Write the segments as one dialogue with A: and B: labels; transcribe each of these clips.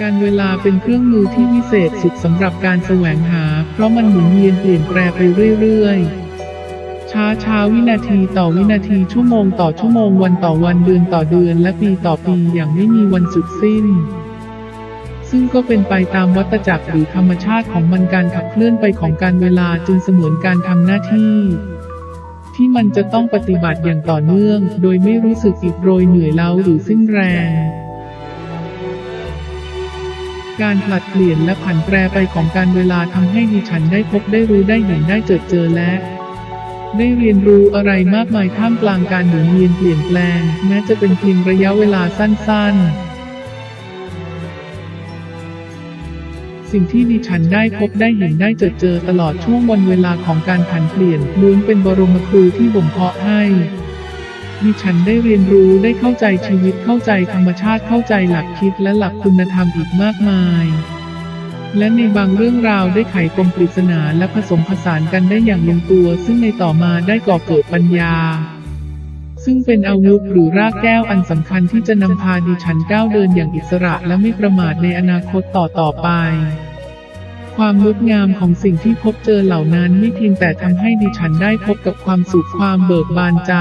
A: การเวลาเป็นเครื่องมือที่วิเศษสุดสำหรับการแสวงหา เพราะมันหมุนเวียนเปลี่ยนแปลไปเรื่อยๆ ช้าช้าวินาทีต่อวินาทีชั่วโมงต่อชั่วโมงวันต่อวันเดือนต่อเดือนและปีต่อปีอย่างไม่มีวันสุดสิ้น ซึ่งก็เป็นไปตามวัฏจักรหรือธรรมชาติของมันการขับเคลื่อนไปของการเวลาจึงเสมือนการทำหน้าที่ที่มันจะต้องปฏิบัติอย่างต่อเนื่อง โดยไม่รู้สึกอิดโรยเหนื่อยล้าหรือสิ้นแรง การผลัดเปลี่ยนและผันแปรไปของการเวลาทำให้ดิฉันได้พบได้รู้ได้เห็นได้เจอเจอและได้เรียนรู้อะไรมากมายท่ามกลางการหมุนเวียนเปลี่ยนแปลง แม้จะเป็นเพียงระยะเวลาสั้น ๆ สิ่งที่ดิฉันได้พบได้เห็นได้เจอเจอตลอดช่วงวันเวลาของการผันเปลี่ยนล้วนเป็นบรมครูที่บ่มเพาะให้ ดิฉันได้เรียนรู้ได้เข้าใจชีวิตเข้าใจธรรมชาติเข้าใจหลักคิดและหลักคุณธรรมอีกมากมาย และในบางเรื่องราวได้ไขปมปริศนาและผสมผสานกันได้อย่างลงตัว ซึ่งในต่อมาได้ก่อเกิดปัญญา ซึ่งเป็นอาวุธหรือรากแก้วอันสำคัญที่จะนำพาดิฉันก้าวเดินอย่างอิสระและไม่ประมาทในอนาคตต่อต่อไปความงดงามของสิ่งที่พบเจอเหล่านั้นไม่เพียงแต่ทำให้ดิฉันได้พบกับความสุขความเบิกบานใจ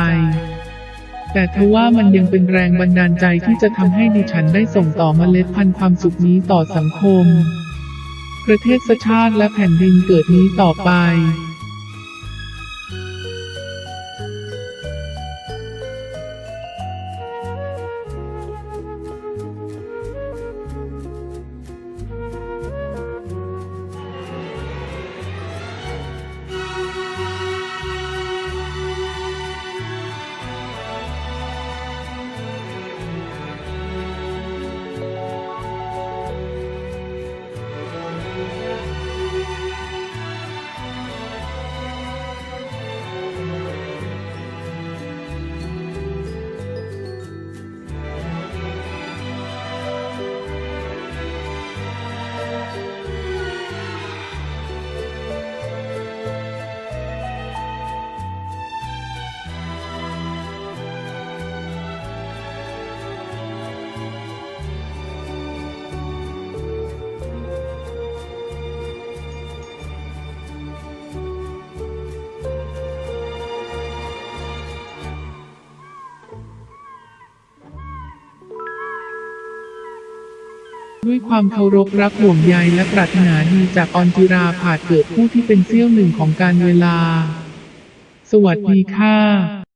A: แต่ทว่ามันยังเป็นแรงบันดาลใจที่จะทำให้ดิฉันได้ส่งต่อเมล็ดพันธุ์ความสุขนี้ต่อสังคม ประเทศชาติและแผ่นดินเกิดนี้ต่อไป ด้วยความเคารพรักห่วงใยและปรารถนาดีจากออนจิราผาดเกิดผู้ที่เป็นเสี้ยวหนึ่งของการเวลา สวัสดีค่ะ